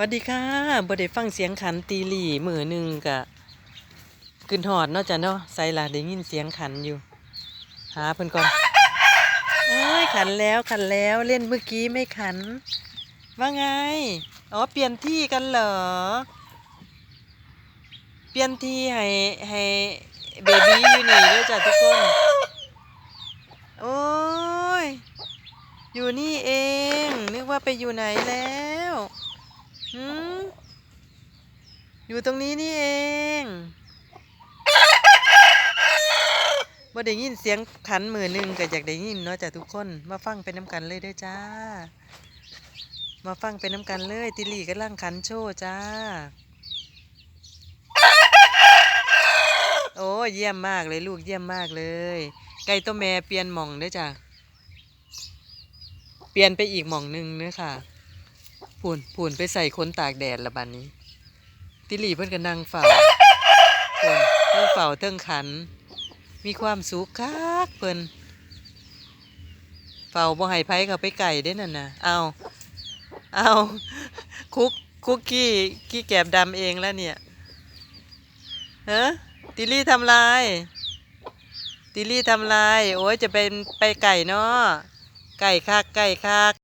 วัสดีค่ะบ่ได้ฟังเสียงขันตีหลี่มือหนึ่งกะขึ้นหอดเนาะจ้ะเนาะใส่ล่ะได้ยินเสียงขันอยู่ หาเพิ่นก่อนเอ้ยขันแล้วขันแล้วเล่นเมื่อกี้ไม่ขัน ว่าไง อ๋อเปลี่ยนที่กันเหรอ เปลี่ยนที่ให้ให้เบบี้อยู่นี่ด้วยจ้ะทุกคน โอ้ย อยู่นี่เอง นึกว่าไปอยู่ไหนแล้ว อยู่ตรงนี้นี่เองบ่ได้ยินเสียงขันมือหนึ่งก็อยากได้ยินเนาะจ้ะทุกคน มาฟังไปน้ำกันเลยเด้อจ้า มาฟังไปน้ำกันเลยติลี่กำลังขันโชว์จ้า โอ้เยี่ยมมากเลยลูกเยี่ยมมากเลย ไก่ตัวแม่เปลี่ยนหม่องเด้อจ้ะ เปลี่ยนไปอีกหม่องหนึ่งเนื้อค่ะผูนผูนไปใส่คนตากแดดละบัดนนี้ ติลีเพิ่นก็นั่งเฝ้าเพิ่นเทิงเฝ้าเทิงขัน มีความสุขคักเพิ่นเฝ้าบ่ให้ไผเข้าไปไก่เด้นั่นน่ะเอาเอาคุกคุกกี้กี้แกบดำเองแล้วเนี่ยฮะติลี่ทำลายติลี่ทำลาย โอ้ยจะเป็นไปไก่เนาะไก่คักไก่คัก